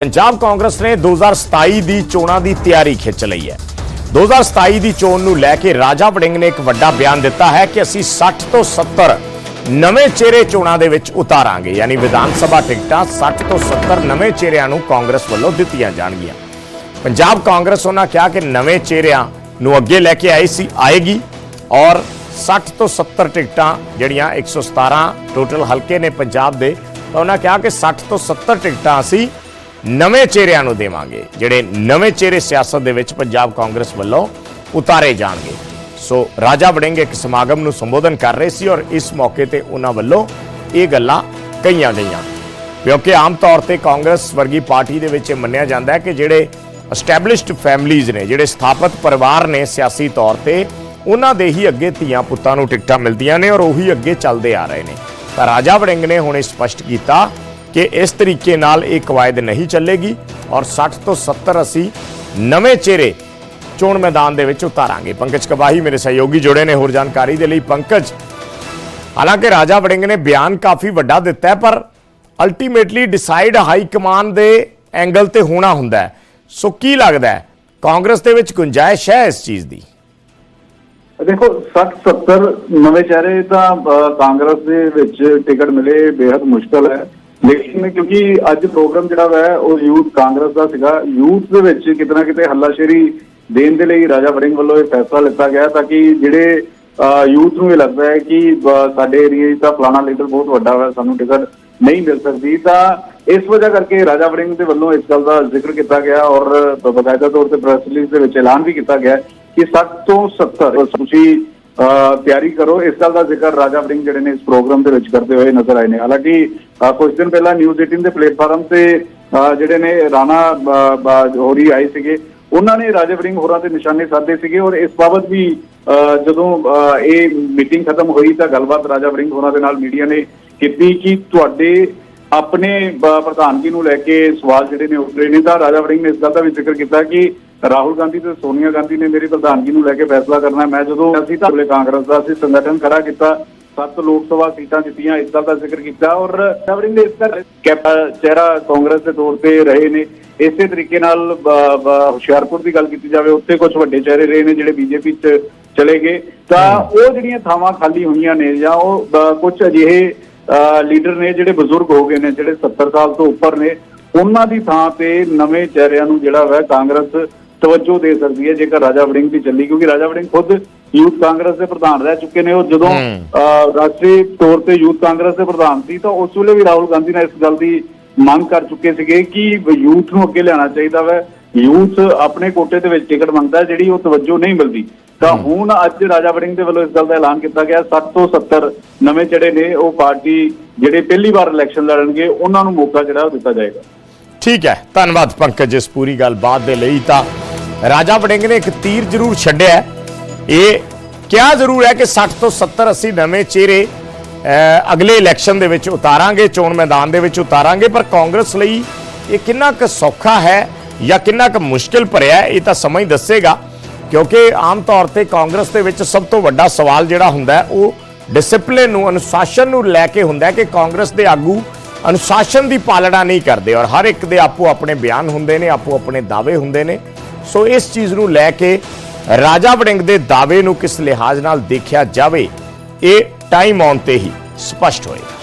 ਪੰਜਾਬ ਕਾਂਗਰਸ ਨੇ 2027 ਦੀ ਚੋਣਾਂ ਦੀ ਤਿਆਰੀ ਖਿੱਚ ਲਈ ਹੈ। 2027 ਦੀ ਚੋਣ ਨੂੰ ਲੈ ਕੇ ਰਾਜਾ ਵੜਿੰਗ ਨੇ ਇੱਕ ਵੱਡਾ ਬਿਆਨ ਦਿੱਤਾ ਹੈ ਕਿ ਅਸੀਂ 60 ਤੋਂ 70 ਨਵੇਂ ਚਿਹਰੇ ਚੋਣਾਂ ਦੇ ਵਿੱਚ ਉਤਾਰਾਂਗੇ, ਯਾਨੀ ਵਿਧਾਨ ਸਭਾ ਟਿਕਟਾਂ 60 ਤੋਂ 70 ਨਵੇਂ ਚਿਹਰਿਆਂ ਨੂੰ ਕਾਂਗਰਸ ਵੱਲੋਂ ਦਿੱਤੀਆਂ ਜਾਣਗੀਆਂ। ਪੰਜਾਬ ਕਾਂਗਰਸ ਉਹਨਾਂ ਕਿਹਾ ਕਿ ਨਵੇਂ ਚਿਹਰਿਆਂ ਨੂੰ ਅੱਗੇ ਲੈ ਕੇ ਆਈ ਸੀ, ਆਏਗੀ ਔਰ 60 ਤੋਂ 70 ਟਿਕਟਾਂ ਜਿਹੜੀਆਂ 117 ਟੋਟਲ ਹਲਕੇ ਨੇ ਪੰਜਾਬ ਦੇ, ਤਾਂ ਉਹਨਾਂ ਕਿਹਾ ਕਿ 60 ਤੋਂ 70 ਟਿਕਟਾਂ ਅਸੀਂ ਨਵੇਂ ਚਿਹਰਿਆਂ ਨੂੰ ਦੇਵਾਂਗੇ, ਜਿਹੜੇ ਨਵੇਂ ਚਿਹਰੇ ਸਿਆਸਤ ਦੇ ਵਿੱਚ ਪੰਜਾਬ ਕਾਂਗਰਸ ਵੱਲੋਂ ਉਤਾਰੇ ਜਾਣਗੇ। ਸੋ ਰਾਜਾ ਵੜਿੰਗ ਇੱਕ ਸਮਾਗਮ ਨੂੰ ਸੰਬੋਧਨ ਕਰ ਰਹੇ ਸੀ ਔਰ ਇਸ ਮੌਕੇ ਤੇ ਉਹਨਾਂ ਵੱਲੋਂ ਇਹ ਗੱਲਾਂ ਕਹੀਆਂ ਗਈਆਂ। ਕਿਉਂਕਿ ਆਮ ਤੌਰ ਤੇ ਕਾਂਗਰਸ ਵਰਗੀ ਪਾਰਟੀ ਦੇ ਵਿੱਚ ਇਹ ਮੰਨਿਆ ਜਾਂਦਾ ਹੈ ਕਿ ਜਿਹੜੇ ਐਸਟੈਬਲਿਸ਼ਡ ਫੈਮਲੀਜ਼ ਨੇ, ਜਿਹੜੇ ਸਥਾਪਿਤ ਪਰਿਵਾਰ ਨੇ ਸਿਆਸੀ ਤੌਰ ਤੇ, ਉਹਨਾਂ ਦੇ ਹੀ ਅੱਗੇ ਧੀਆਂ ਪੁੱਤਾਂ ਨੂੰ ਟਿਕਟਾਂ ਮਿਲਦੀਆਂ ਨੇ ਔਰ ਉਹੀ ਅੱਗੇ ਚੱਲਦੇ ਆ ਰਹੇ ਨੇ। ਤਾਂ ਰਾਜਾ ਵੜਿੰਗ ਨੇ ਹੁਣ ਇਹ ਸਪਸ਼ਟ ਕੀਤਾ ਕਿ ਇਸ ਤਰੀਕੇ ਨਾਲ ਇਹ ਕਵਾਇਦ ਨਹੀਂ ਚੱਲੇਗੀ ਔਰ 60 ਤੋਂ 70 ਅਸੀਂ ਨਵੇਂ ਚਿਹਰੇ ਚੋਣ ਮੈਦਾਨ ਦੇ ਵਿੱਚ ਉਤਾਰਾਂਗੇ। ਪੰਕਜ ਕਬਾਹੀ ਮੇਰੇ ਸਹਿਯੋਗੀ ਜੁੜੇ ਨੇ, ਹੋਰ ਜਾਣਕਾਰੀ ਦੇ ਲਈ ਪੰਕਜ। ਹਾਲਾਂਕਿ ਰਾਜਾ ਵੜਿੰਗ ਨੇ ਬਿਆਨ ਕਾਫੀ ਵੱਡਾ ਦਿੱਤਾ ਪਰ ਅਲਟੀਮੇਟਲੀ ਡਿਸਾਈਡ ਹਾਈ ਕਮਾਨ ਦੇ ਐਂਗਲ ਤੇ ਹੋਣਾ ਹੁੰਦਾ ਸੋ ਕੀ ਲੱਗਦਾ ਕਾਂਗਰਸ ਦੇ ਵਿੱਚ ਗੁੰਜਾਇਸ਼ ਹੈ ਇਸ ਚੀਜ਼ ਦੀ? ਦੇਖੋ 60 70 ਨਵੇਂ ਚਿਹਰੇ ਤਾਂ ਕਾਂਗਰਸ ਦੇ ਵਿੱਚ ਟਿਕਟ ਮਿਲੇ ਬੇहद ਮੁਸ਼ਕਲ ਹੈ। ਲੇਕਿਨ ਕਿਉਂਕਿ ਅੱਜ ਪ੍ਰੋਗਰਾਮ ਜਿਹੜਾ ਹੈ ਉਹ ਯੂਥ ਕਾਂਗਰਸ ਦਾ ਸੀਗਾ। ਯੂਥ ਦੇ ਵਿੱਚ ਕਿਤੇ ਨਾ ਕਿਤੇ ਹੱਲਾਸ਼ੇਰੀ ਦੇਣ ਦੇ ਲਈ ਰਾਜਾ ਵੜਿੰਗ ਵੱਲੋਂ ਇਹ ਫੈਸਲਾ ਲਿੱਤਾ ਗਿਆ, ਤਾਂ ਕਿ ਜਿਹੜੇ ਯੂਥ ਨੂੰ ਇਹ ਲੱਗਦਾ ਹੈ ਕਿ ਸਾਡੇ ਏਰੀਏ 'ਚ ਤਾਂ ਫਲਾਣਾ ਲੀਡਰ ਬਹੁਤ ਵੱਡਾ ਹੈ ਸਾਨੂੰ ਟਿਕਟ ਨਹੀਂ ਮਿਲ ਸਕਦੀ। ਤਾਂ ਇਸ ਵਜ੍ਹਾ ਕਰਕੇ ਰਾਜਾ ਵੜਿੰਗ ਦੇ ਵੱਲੋਂ ਇਸ ਗੱਲ ਦਾ ਜ਼ਿਕਰ ਕੀਤਾ ਗਿਆ ਔਰ ਬਕਾਇਦਾ ਤੌਰ ਤੇ ਪ੍ਰੈਸ ਰਿਲੀਜ਼ ਦੇ ਵਿੱਚ ਐਲਾਨ ਵੀ ਕੀਤਾ ਗਿਆ ਕਿ 60 ਤੋਂ 70 ਤੁਸੀਂ ਤਿਆਰੀ ਕਰੋ। ਇਸ ਗੱਲ ਦਾ ਜ਼ਿਕਰ ਰਾਜਾ ਵੜਿੰਗ ਜਿਹੜੇ ਨੇ ਇਸ ਪ੍ਰੋਗਰਾਮ ਦੇ ਵਿੱਚ ਕਰਦੇ ਹੋਏ ਨਜ਼ਰ ਆਏ ਨੇ। ਹਾਲਾਂਕਿ ਅਹ, ਕੁਝ ਦਿਨ ਪਹਿਲਾਂ ਨਿਊਜ਼ 18 ਦੇ ਪਲੇਟਫਾਰਮ ਤੇ ਅਹ, ਜਿਹੜੇ ਨੇ ਰਾਣਾ ਹੋਰੀ ਆਏ ਸੀਗੇ। ਉਹਨਾਂ ਨੇ ਰਾਜਾ ਵਰਿੰਗ ਹੋਰਾਂ ਤੇ ਨਿਸ਼ਾਨੇ ਸਾਧੇ ਸੀਗੇ ਔਰ ਇਸ ਬਾਬਤ ਵੀ ਅਹ, ਜਦੋਂ ਅਹ, ਇਹ ਮੀਟਿੰਗ ਖਤਮ ਹੋਈ ਤਾਂ ਗੱਲਬਾਤ ਰਾਜਾ ਵਰਿੰਗ ਹੋਰਾਂ ਦੇ ਨਾਲ ਮੀਡੀਆ ਨੇ ਕੀਤੀ ਕਿ ਤੁਹਾਡੇ ਆਪਣੇ ਪ੍ਰਧਾਨਗੀ ਨੂੰ ਲੈ ਕੇ ਸਵਾਲ ਜਿਹੜੇ ਨੇ ਉੱਠ ਰਹੇ ਨੇ। ਤਾਂ ਰਾਜਾ ਵੜਿੰਗ ਨੇ ਇਸ ਗੱਲ ਦਾ ਵੀ ਜ਼ਿਕਰ ਕੀਤਾ ਕਿ ਰਾਹੁਲ ਗਾਂਧੀ ਤੇ ਸੋਨੀਆ ਗਾਂਧੀ ਨੇ ਮੇਰੀ ਪ੍ਰਧਾਨਗੀ ਨੂੰ ਲੈ ਕੇ ਫੈਸਲਾ ਕਰਨਾ ਮੈਂ ਜਦੋਂ ਅਸੀਂ ਤਾਂ ਕਾਂਗਰਸ ਦਾ ਅਸੀਂ ਸੰਗਠਨ ਖੜਾ ਕੀਤਾ, ਸੱਤ ਲੋਕ ਸਭਾ ਸੀਟਾਂ ਜਿੱਤੀਆਂ, ਇਸ ਗੱਲ ਦਾ ਜ਼ਿਕਰ ਕੀਤਾ ਔਰ ਰਾਜਾ ਵੜਿੰਗ ਇਸ ਕਰ ਚਿਹਰਾ ਕਾਂਗਰਸ ਦੇ ਤੌਰ ਤੇ ਰਹੇ ਨੇ। ਇਸੇ ਤਰੀਕੇ ਨਾਲ ਹੁਸ਼ਿਆਰਪੁਰ ਦੀ ਗੱਲ ਕੀਤੀ ਜਾਵੇ, ਉੱਥੇ ਕੁਝ ਵੱਡੇ ਚਿਹਰੇ ਰਹੇ ਨੇ ਜਿਹੜੇ ਬੀਜੇਪੀ 'ਚ ਚਲੇ ਗਏ। ਤਾਂ ਉਹ ਜਿਹੜੀਆਂ ਥਾਵਾਂ ਖਾਲੀ ਹੋਈਆਂ ਨੇ ਜਾਂ ਉਹ ਕੁਝ ਅਜਿਹੇ, ਅਹ, ਲੀਡਰ ਨੇ ਜਿਹੜੇ ਬਜ਼ੁਰਗ ਹੋ ਗਏ ਨੇ, ਜਿਹੜੇ 70 ਸਾਲ ਤੋਂ ਉੱਪਰ ਨੇ, ਉਹਨਾਂ ਦੀ ਥਾਂ ਤੇ ਨਵੇਂ ਚਿਹਰਿਆਂ ਨੂੰ ਜਿਹੜਾ ਹੈ ਕਾਂਗਰਸ ਤਵੱਜੋ ਦੇ ਸਕਦੀ ਹੈ ਜੇਕਰ ਰਾਜਾ ਵੜਿੰਗ ਦੀ ਚੱਲੀ ਕਿਉਂਕਿ ਰਾਜਾ ਵੜਿੰਗ ਖੁਦ ਯੂਥ ਕਾਂਗਰਸ ਦੇ ਪ੍ਰਧਾਨ ਰਹਿ ਚੁੱਕੇ ਨੇ ਉਹ ਜਦੋਂ ਰਾਸ਼ਟਰੀ ਤੌਰ ਤੇ ਯੂਥ ਕਾਂਗਰਸ ਦੇ ਪ੍ਰਧਾਨ ਸੀ ਤਾਂ ਉਸ ਵੇਲੇ ਵੀ ਰਾਹੁਲ ਗਾਂਧੀ ਨੇ ਇਸ ਗੱਲ ਦੀ ਮੰਗ ਕਰ ਚੁੱਕੇ ਸੀਗੇ ਕਿ ਯੂਥ ਨੂੰ ਅੱਗੇ ਲਿਆਉਣਾ ਚਾਹੀਦਾ ਵੈ। ਯੂਥ ਆਪਣੇ ਕੋਟੇ ਦੇ ਵਿੱਚ ਟਿਕਟ ਮੰਗਦਾ ਜਿਹੜੀ ਉਹ ਤਵੱਜੋ ਨਹੀਂ ਮਿਲਦੀ। ਤਾਂ ਹੁਣ ਅੱਜ ਰਾਜਾ ਵੜਿੰਗ ਦੇ ਵੱਲੋਂ ਇਸ ਗੱਲ ਦਾ ਐਲਾਨ ਕੀਤਾ ਗਿਆ 60 ਤੋਂ 70 ਨਵੇਂ ਜਿਹੜੇ ਨੇ ਉਹ ਪਾਰਟੀ ਜਿਹੜੇ ਪਹਿਲੀ ਵਾਰ ਇਲੈਕਸ਼ਨ ਲੜਨਗੇ ਉਹਨਾਂ ਨੂੰ ਮੌਕਾ ਜਿਹੜਾ ਉਹ ਦਿੱਤਾ ਜਾਏਗਾ। ਠੀਕ ਹੈ ਧੰਨਵਾਦ ਪੰਕਜ ਇਸ ਪੂਰੀ ਗੱਲਬਾਤ ਦੇ ਲਈ ਤਾਂ ਰਾਜਾ ਵੜਿੰਗ ਨੇ ਇੱਕ ਤੀਰ ਜ਼ਰੂਰ ਛੱਡਿਆ ਇਹ ਕਿਹਾ ਜ਼ਰੂਰ ਹੈ ਕਿ 60 ਤੋਂ 70 ਅਸੀਂ ਨਵੇਂ ਚਿਹਰੇ ਅਗਲੇ ਇਲੈਕਸ਼ਨ ਦੇ ਵਿੱਚ ਉਤਾਰਾਂਗੇ, ਚੋਣ ਮੈਦਾਨ ਦੇ ਵਿੱਚ ਉਤਾਰਾਂਗੇ, ਪਰ ਕਾਂਗਰਸ ਲਈ ਇਹ ਕਿੰਨਾ ਕੁ ਸੌਖਾ ਹੈ ਜਾਂ ਕਿੰਨਾ ਕੁ ਮੁਸ਼ਕਿਲ ਭਰਿਆ ਇਹ ਤਾਂ ਸਮਾਂ ਹੀ ਦੱਸੇਗਾ। ਕਿਉਂਕਿ ਆਮ ਤੌਰ ਤੇ ਕਾਂਗਰਸ ਦੇ ਵਿੱਚ ਸਭ ਤੋਂ ਵੱਡਾ ਸਵਾਲ ਜਿਹੜਾ ਹੁੰਦਾ ਉਹ ਡਿਸਪਲਿਨ ਨੂੰ, ਅਨੁਸ਼ਾਸਨ ਨੂੰ ਲੈ ਕੇ ਹੁੰਦਾ ਕਿ ਕਾਂਗਰਸ ਦੇ ਆਗੂ ਅਨੁਸ਼ਾਸਨ ਦੀ ਪਾਲਣਾ ਨਹੀਂ ਕਰਦੇ। ਔਰ ਹਰ ਇੱਕ ਦੇ ਆਪੋ ਆਪਣੇ ਬਿਆਨ ਹੁੰਦੇ ਨੇ ਆਪੋ ਆਪਣੇ ਦਾਅਵੇ ਹੁੰਦੇ ਨੇ। ਸੋ ਇਸ ਚੀਜ਼ ਨੂੰ ਲੈ ਕੇ ਰਾਜਾ ਵੜਿੰਗ ਦੇ ਦਾਅਵੇ ਨੂੰ ਕਿਸ ਲਿਹਾਜ਼ ਨਾਲ ਦੇਖਿਆ ਜਾਵੇ, ਇਹ ਟਾਈਮ ਆਉਣ ਤੇ ਹੀ ਸਪਸ਼ਟ ਹੋਏਗਾ।